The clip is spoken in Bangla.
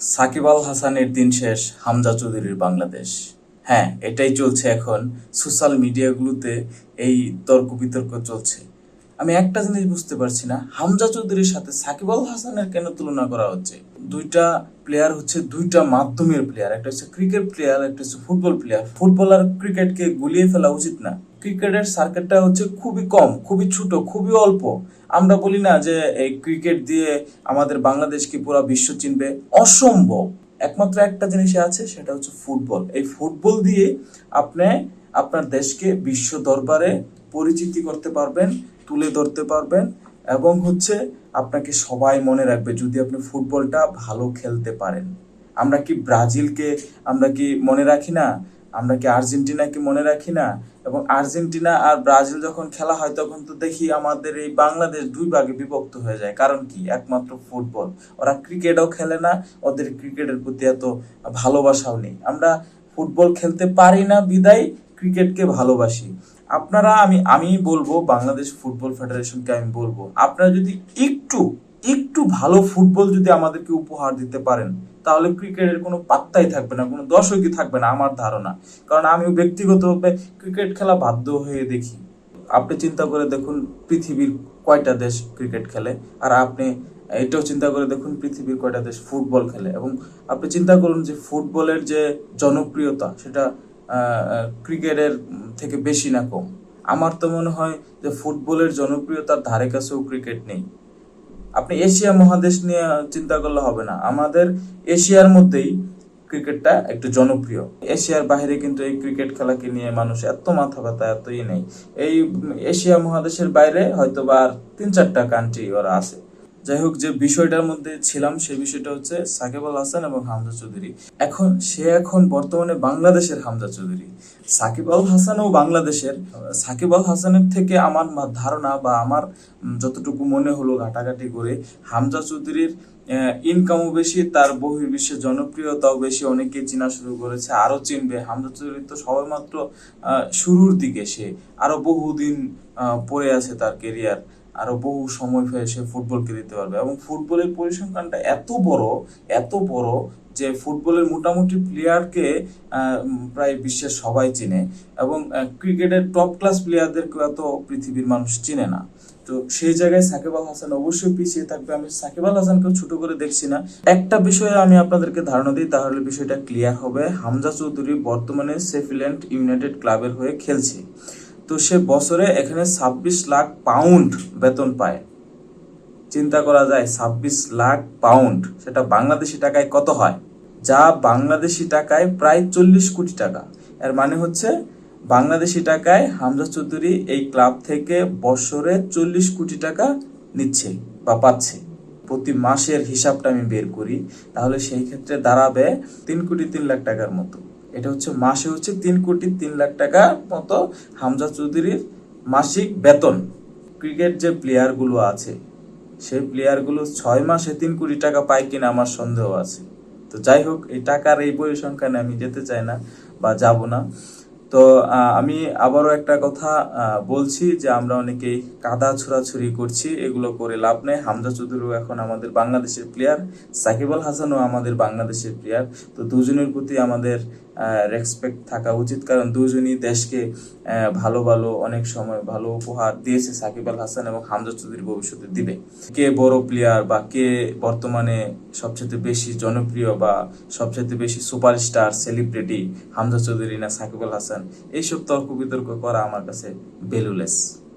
সাকিব আল হাসানের দিন শেষ, হামজা চৌধুরীর বাংলাদেশ। হ্যাঁ এটাই চলছে এখন। সোশ্যাল মিডিয়াগুলোতে এই তর্ক বিতর্ক চলছে। আমি একটা জিনিস বুঝতে পারছি না, হামজা চৌধুরীর সাথে সাকিব আল হাসানের কেন তুলনা করা হচ্ছে? দুইটা প্লেয়ার হচ্ছে দুইটা মাধ্যমের প্লেয়ার একটা হচ্ছে ক্রিকেট প্লেয়ার একটা হচ্ছে ফুটবল প্লেয়ার ফুটবল আর ক্রিকেটকে গুলিয়ে ফেলা উচিত না। ক্রিকেটের সার্কেটটা হচ্ছে খুবই কম, খুবই ছোট, খুবই অল্প। আমরা বলি না যে এই ক্রিকেট দিয়ে আমাদের বাংলাদেশকে পুরো বিশ্ব চিনবে? অসম্ভব। একমাত্র একটা জিনিস আছে, সেটা হচ্ছে ফুটবল। এই ফুটবল দিয়ে আপনি আপনার দেশকে বিশ্ব দরবারে পরিচিতি করতে পারবেন, তুলে ধরতে পারবেন, এবং হচ্ছে আপনাকে সবাই মনে রাখবে যদি আপনি ফুটবলটা ভালো খেলতে পারেন। আমরা কি ব্রাজিলকে আমরা কি মনে রাখি না? আমরা কি আর্জেন্টিনাকে মনে রাখি না? এবং আর্জেন্টিনা আর ব্রাজিল যখন খেলা হয়, তখন তো দেখি আমাদের এই বাংলাদেশ দুই ভাগে বিভক্ত হয়ে যায়। কারণ কি? একমাত্র ফুটবল। ওরা ক্রিকেটও খেলে না, ওদের ক্রিকেটের প্রতি এত ভালোবাসাও নেই। আমরা ফুটবল খেলতে পারি না, বিদায় ক্রিকেটকে ভালোবাসি। আপনারা আমি আমি বলব, বাংলাদেশ ফুটবল ফেডারেশনকে আমি বলব, আপনারা যদি একটু একটু ভালো ফুটবল যদি আমাদেরকে উপহার দিতে পারেন, তাহলে ক্রিকেটের কোনো পাত্তাই থাকবে না, কোনো দর্শকই থাকবে না আমার ধারণা। কারণ আমি ব্যক্তিগতভাবে ক্রিকেট খেলা বাধ্য হয়ে দেখি। আপনি চিন্তা করে দেখুন পৃথিবীর কয়টা দেশ ক্রিকেট খেলে, আর আপনি এটাও চিন্তা করে দেখুন পৃথিবীর কয়টা দেশ ফুটবল খেলে। এবং আপনি চিন্তা করুন যে ফুটবলের যে জনপ্রিয়তা, সেটা ক্রিকেটের থেকে বেশি না কম। আমার তো মনে হয় যে ফুটবলের জনপ্রিয়তার ধারে কাছেও ক্রিকেট নেই। আপনি এশিয়া মহাদেশ নিয়ে চিন্তা করলে হবে না। আমাদের এশিয়ার মধ্যেই ক্রিকেটটা একটু জনপ্রিয়। এশিয়ার বাইরে কিন্তু এই ক্রিকেট খেলাকে নিয়ে মানুষ এত মাথা ব্যথা, এতই নেই। এই এশিয়া মহাদেশের বাইরে হয়তো বা আর তিন চারটা কান্ট্রি ওরা আছে। যাই হোক, যে বিষয়টার মধ্যে ছিলাম সেই বিষয়টা হচ্ছে সাকিব আল হাসান এবং হামজা চৌধুরী। এখন সে এখন বর্তমানে বাংলাদেশের হামজা চৌধুরী। সাকিব আল হাসানও বাংলাদেশের। সাকিব আল হাসানের থেকে আমার ধারণা বা আমার যতটুকু মনে হলো ঘাটাঘাটি করে, হামজা চৌধুরীর ইনকামও বেশি, তার বহির্বিশ্বে জনপ্রিয়তাও বেশি অনেকে চেনা শুরু করেছে, আরও চিনবে। হামজা চৌধুরী তো সবেমাত্র শুরুর দিকে সে। আরও বহুদিন পড়ে আছে তার কেরিয়ার আরও বহু সময় ফেলে সে ফুটবলকে দিতে পারবে। এবং ফুটবলের পরিসংখ্যানটা এত বড় এত বড় যে ফুটবলের মোটামুটি প্লেয়ারকে প্রায় বিশ্বের সবাই চিনে। এবং ক্রিকেটের টপ ক্লাস প্লেয়ারদেরকে এত পৃথিবীর মানুষ চিনে না। তো সেই জায়গায় সাকিব আল হাসান অবশ্যই পিছিয়ে থাকবে। আমি সাকিব আল হাসানকেও ছোট করে দেখছি না। একটা বিষয়ে আমি আপনাদেরকে ধারণা দিই, তাহলে বিষয়টা ক্লিয়ার হবে। হামজা চৌধুরী বর্তমানে সেফিল্যান্ড ইউনাইটেড ক্লাবের হয়ে খেলছে। তো সে বছরে এখানে ছাব্বিশ লাখ পাউন্ড বেতন পায়। চিন্তা করা যায়, ছাব্বিশ লাখ পাউন্ড সেটা বাংলাদেশি টাকায় কত হয়? যা বাংলাদেশি টাকায় প্রায় চল্লিশ কোটি টাকা। এর মানে হচ্ছে বাংলাদেশি টাকায় হামজা চৌধুরী এই ক্লাব থেকে বছরে চল্লিশ কোটি টাকা নিচ্ছে বা পাচ্ছে। প্রতি মাসের হিসাবটা আমি বের করি, তাহলে সেই ক্ষেত্রে দাঁড়াবে তিন কোটি তিন লাখ টাকার মতো। এটা হচ্ছে মাসে হচ্ছে তিন কোটি তিন লাখ টাকা মতো হামজা চৌধুরীর মাসিক বেতন। ক্রিকেট যে প্লেয়ারগুলো আছে, সেই প্লেয়ারগুলো ছয় মাসে তিন কোটি টাকা পায় কিনা আমার সন্দেহ আছে। তো যাই হোক, এই টাকার এই পরিসংখ্যানে আমি যেতে চাই না বা যাব না। তো আমি আবারও একটা কথা বলছি যে আমরা অনেকেই কাদা ছোড়াছুরি করছি, এগুলো করে লাভ নেই। হামজা চৌধুরীও এখন আমাদের বাংলাদেশের প্লেয়ার সাকিব আল হাসানও আমাদের বাংলাদেশের প্লেয়ার তো দুজনের প্রতি আমাদের রেসপেক্ট থাকা উচিত, কারণ দুজনই দেশকে ভালো ভালো, অনেক সময় ভালো উপহার দিয়েছে সাকিব আল হাসান এবং হামজা চৌধুরী ভবিষ্যতে দিবে। কে বড় প্লেয়ার বা কে বর্তমানে সবচেয়ে বেশি জনপ্রিয় বা সবচেয়ে বেশি সুপারস্টার সেলিব্রিটি হামজা চৌধুরী না সাকিব আল হাসান? এইসব তর্ক বিতর্ক করা আমার কাছে বেলুলেস